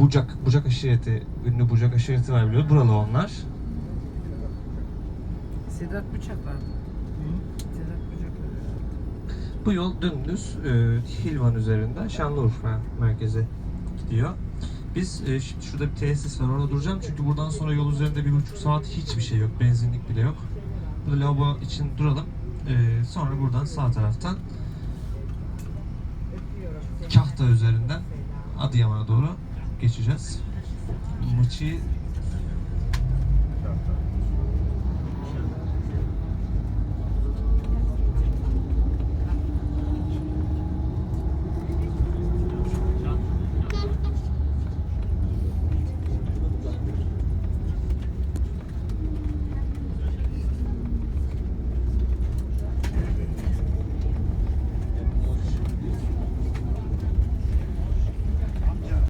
Bucak, Bucak aşireti, ünlü Bucak aşireti var biliyor. Buralı onlar. Sedat Bıçak var. Sedat Bıçak var. Bu yol dümdüz e, Hilvan üzerinden Şanlıurfa merkeze gidiyor. Biz e, şimdi şurada bir tesis var orada duracağım çünkü buradan sonra yol üzerinde bir buçuk saat hiçbir şey yok. Benzinlik bile yok. Burada lavabo için duralım. E, sonra buradan sağ taraftan Kahta üzerinden Adıyaman'a doğru geçeceğiz. Mıçı